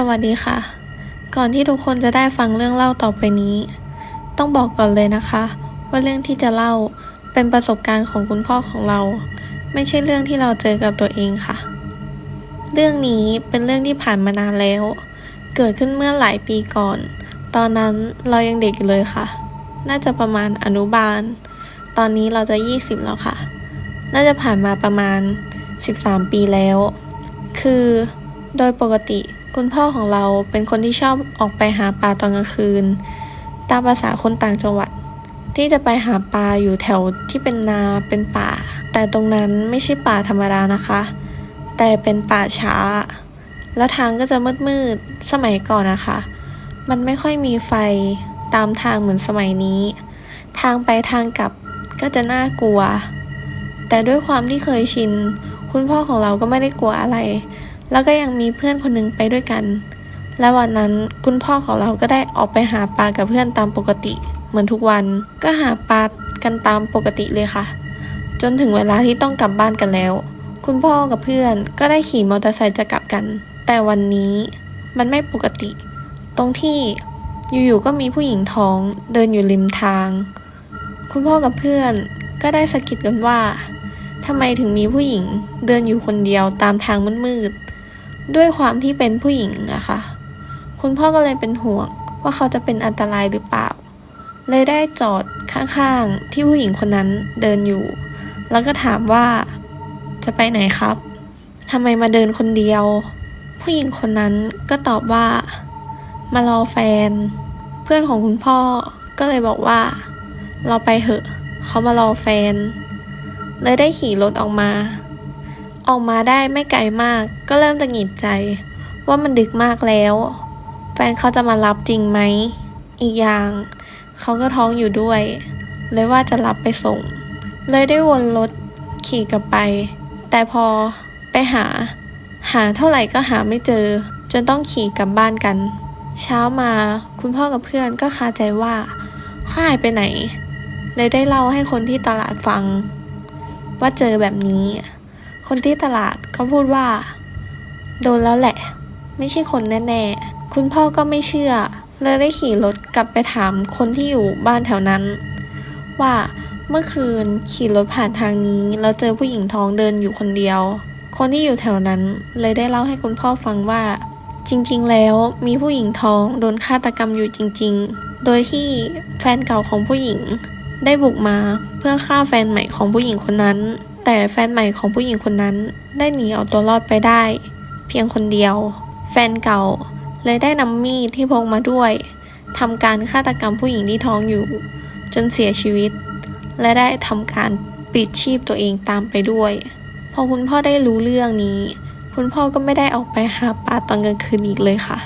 สวัสดีค่ะ ก่อนที่ทุกคนจะได้ฟังเรื่องเล่าต่อไปนี้ ต้องบอกก่อนเลยนะคะ ว่าเรื่องที่จะเล่าเป็นประสบการณ์ของคุณพ่อของเรา ไม่ใช่เรื่องที่เราเจอกับตัวเองค่ะ เรื่องนี้เป็นเรื่องที่ผ่านมานานแล้ว เกิดขึ้นเมื่อหลายปีก่อน ตอนนั้นเรายังเด็กอยู่เลยค่ะ น่าจะประมาณอนุบาล ตอนนี้เราจะ 20 แล้วค่ะ น่าจะผ่านมาประมาณ 13 ปีแล้ว คือโดยปกติ คุณพ่อของเราเป็นคนที่ชอบออกไปหาปลาตอนกลางคืน ตามภาษาคนต่างจังหวัด ที่จะไปหาปลาอยู่แถวที่เป็นนาเป็นป่า แต่ตรงนั้นไม่ใช่ป่าธรรมดานะคะ แต่เป็นป่าช้า แล้วทางก็จะมืดๆสมัยก่อนนะคะ มันไม่ค่อยมีไฟตามทางเหมือนสมัยนี้ ทางไปทางกลับก็จะน่ากลัว แต่ด้วยความที่เคยชิน คุณพ่อของเราก็ไม่ได้กลัวอะไร แล้วก็ยังมีเพื่อนคนหนึ่งไปด้วยกัน และวันนั้นคุณพ่อของเราก็ได้ออกไปหาปลากับเพื่อนตามปกติ เหมือนทุกวัน ก็หาปลากันตามปกติเลยค่ะ จนถึงเวลาที่ต้องกลับบ้านกันแล้ว คุณพ่อกับเพื่อนก็ได้ขี่มอเตอร์ไซค์จะกลับกัน แต่วันนี้มันไม่ปกติ ตรงที่อยู่ๆก็มีผู้หญิงท้องเดินอยู่ริมทาง คุณพ่อกับเพื่อนก็ได้สะกิดกันว่าทำไมถึงมีผู้หญิงเดินอยู่คนเดียวตามทางมืดๆ ด้วยความที่เป็นผู้หญิงอะค่ะคุณพ่อก็เลยเป็นห่วงว่าเขาจะเป็นอันตรายหรือเปล่า เลยได้จอดข้างๆ ที่ผู้หญิงคนนั้นเดินอยู่ แล้วก็ถามว่าจะไปไหนครับทำไมมาเดินคนเดียว ผู้หญิงคนนั้นก็ตอบว่า มารอแฟน เพื่อนของคุณพ่อก็เลยบอกว่า เราไปเถอะ เขามารอแฟน เลยได้ขี่รถออกมา ออกมาได้ไม่ไกลมากก็เริ่มตะหงิดใจ ว่ามันดึกมากแล้ว แฟนเขาจะมารับจริงไหม อีกอย่าง เขาก็ท้องอยู่ด้วย เลยว่าจะรับไปส่ง เลยได้วนรถขี่กลับไป แต่พอไปหา หาเท่าไหร่ก็หาไม่เจอ จนต้องขี่กลับบ้านกัน เช้ามาคุณพ่อกับเพื่อนก็คาใจว่าเขาหายไปไหน เลยได้เล่าให้คนที่ตลาดฟัง ว่าเจอแบบนี้ คนที่ตลาดก็พูดว่า โดนแล้วแหละ ไม่ใช่คนแน่ๆ คุณพ่อก็ไม่เชื่อ เลยได้ขี่รถกลับไปถามคนที่อยู่บ้านแถวนั้น ว่าเมื่อคืนขี่รถผ่านทางนี้แล้วเจอผู้หญิงท้องเดินอยู่คนเดียว คนที่อยู่แถวนั้นเลยได้เล่าให้คุณพ่อฟังว่า จริง ๆ แล้วมีผู้หญิงท้องโดนฆาตกรรมอยู่จริง ๆ โดยที่แฟนเก่าของผู้หญิง ได้บุกมาเพื่อฆ่าแฟนใหม่ของผู้หญิงคนนั้น แต่แฟนใหม่ของผู้หญิงคนนั้น ได้หนีเอาตัวรอดไปได้ เพียงคนเดียว แฟนเก่าเลยได้นำมีดที่พกมาด้วยทำการฆาตกรรมผู้หญิงที่ท้องอยู่ จนเสียชีวิต และได้ทำการปลิดชีพตัวเองตามไปด้วย พอคุณพ่อได้รู้เรื่องนี้ คุณพ่อก็ไม่ได้ออกไปหาปลาตอนกลางคืนอีกเลยค่ะ